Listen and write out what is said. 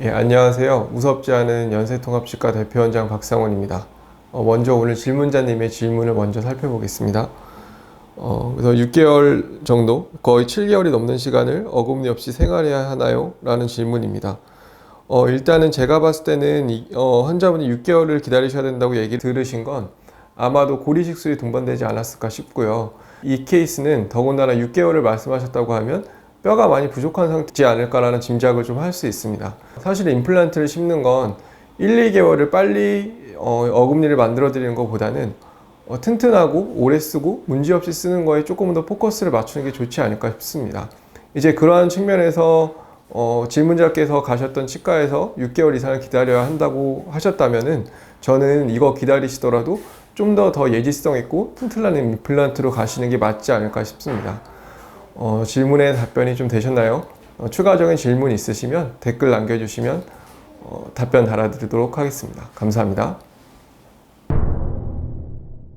예, 안녕하세요. 무섭지 않은 연세통합치과 대표원장 박상원입니다. 어, 먼저 오늘 질문자님의 질문을 먼저 살펴보겠습니다. 어, 그래서 6개월 정도, 거의 7개월이 넘는 시간을 어금니 없이 생활해야 하나요? 라는 질문입니다. 어, 일단은 제가 봤을 때는 이, 어, 환자분이 6개월을 기다리셔야 된다고 얘기 들으신 건 아마도 고리식술이 동반되지 않았을까 싶고요. 이 케이스는 더군다나 6개월을 말씀하셨다고 하면 뼈가 많이 부족한 상태지 않을까라는 짐작을 좀 할 수 있습니다. 사실 임플란트를 심는 건 1, 2개월을 빨리 어, 어금니를 만들어 드리는 것보다는 어, 튼튼하고 오래 쓰고 문제없이 쓰는 거에 조금 더 포커스를 맞추는 게 좋지 않을까 싶습니다. 이제 그러한 측면에서 어, 질문자께서 가셨던 치과에서 6개월 이상을 기다려야 한다고 하셨다면은 저는 이거 기다리시더라도 좀 더더 예지성 있고 튼튼한 임플란트로 가시는 게 맞지 않을까 싶습니다. 어, 질문에 답변이 좀 되셨나요? 어, 추가적인 질문 있으시면 댓글 남겨주시면 어, 답변 달아드리도록 하겠습니다. 감사합니다.